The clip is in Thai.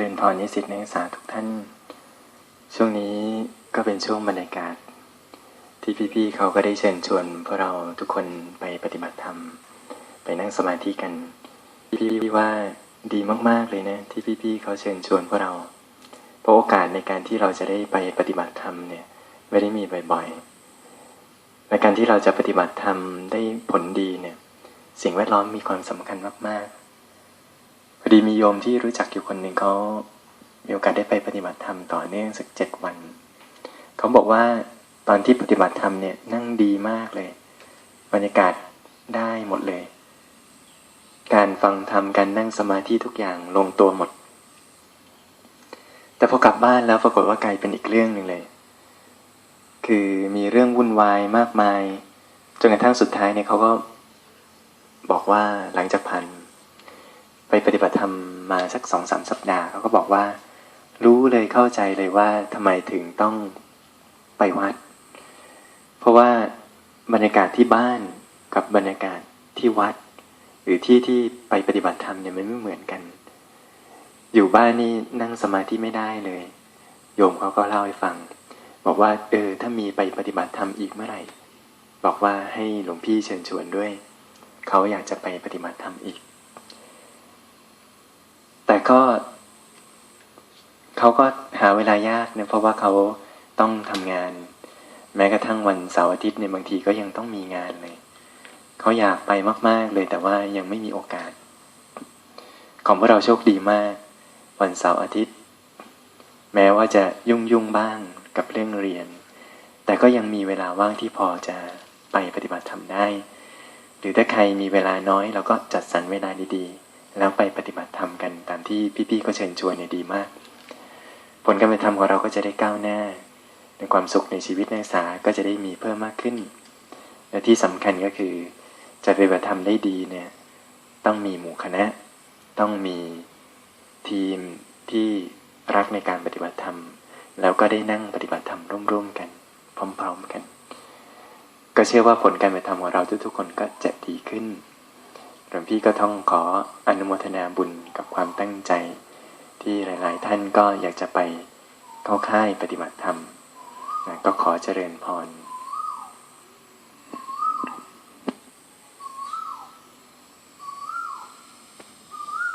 ริญพรนิสิตนักศึกษาทุกท่าน ช่วงนี้ก็เป็นช่วงบรรยากาศ ที่พี่ๆเขาก็ได้เชิญชวนพวกเราทุกคนไปปฏิบัติธรรม ไปนั่งสมาธิกันพี่ๆว่าดีมากๆเลยนะ ที่พี่ๆเขาเชิญชวนพวกเรา เพราะโอกาสในการที่เราจะได้ไปปฏิบัติธรรมเนี่ยไม่ได้มีบ่อยๆในการที่เราจะปฏิบัติธรรมได้ผลดีเนี่ยสิ่งแวดล้อมมีความสำคัญมากๆ ดีมีโยมที่รู้จักอยู่คนหนึ่งเขามีโอกาสได้ไปปฏิบัติธรรมต่อเนื่องสักเจ็ดวัน เขาบอกว่าตอนที่ปฏิบัติธรรมเนี่ยนั่งดีมากเลย บรรยากาศได้หมดเลย การฟังธรรมการนั่งสมาธิทุกอย่างลงตัวหมด แต่พอกลับบ้านแล้วปรากฏว่ากลายเป็นอีกเรื่องหนึ่งเลย คือมีเรื่องวุ่นวายมากมายจนกระทั่งสุดท้ายเนี่ยเขาก็บอกว่าหลังจาก ไปปฏิบัติธรรมมาสักสองสามสัปดาห์เขาก็บอกว่า รู้เลยเข้าใจเลยว่าทำไมถึงต้องไปวัด เพราะว่าบรรยากาศที่บ้านกับบรรยากาศที่วัด หรือที่ที่ไปปฏิบัติธรรมเนี่ยมันไม่เหมือนกัน อยู่บ้านนี่นั่งสมาธิไม่ได้เลย โยมเขาก็เล่าให้ฟัง บอกว่า เออ ถ้ามีไปปฏิบัติธรรมอีกเมื่อไหร่ บอกว่าให้หลวงพี่เชิญชวนด้วย เขาอยากจะไปปฏิบัติธรรมอีก ก็ เขาก็หาเวลายากเนี่ยเพราะว่าเขาต้องทำงาน แม้กระทั่งวันเสาร์อาทิตย์เนี่ยบางทีก็ยังต้องมีงานเลย เขาอยากไปมาก ๆ เลยแต่ว่ายังไม่มีโอกาส ของพวกเราโชคดีมาก วันเสาร์อาทิตย์ แม้ว่าจะยุ่งยุ่งบ้างกับเรื่องเรียน แต่ก็ยังมีเวลาว่างที่พอจะไปปฏิบัติธรรมได้ หรือถ้าใครมีเวลาน้อยเราก็จัดสรรเวลาดีๆ แล้วไปปฏิบัติธรรมกันตามที่พี่ๆก็เชิญชวนเนี่ยดีมาก ผลการปฏิบัติธรรมของเราก็จะได้ก้าวหน้า ในความสุขในชีวิตนักศึกษาก็จะได้มีเพิ่มมากขึ้น และที่สำคัญก็คือจะปฏิบัติธรรมได้ดีเนี่ยต้องมีหมู่คณะ ต้องมีทีมที่รักในการปฏิบัติธรรม แล้วก็ได้นั่งปฏิบัติธรรมร่วมๆกัน พร้อม ๆกัน ก็เชื่อว่าผลการปฏิบัติธรรมของเราทุกๆคนก็จะดีขึ้น หลวงพี่ก็ต้องขออนุโมทนาบุญกับความตั้งใจ ที่หลาย ๆ ท่านก็อยากจะไปเข้าค่ายปฏิบัติธรรมนะก็ขอเจริญพร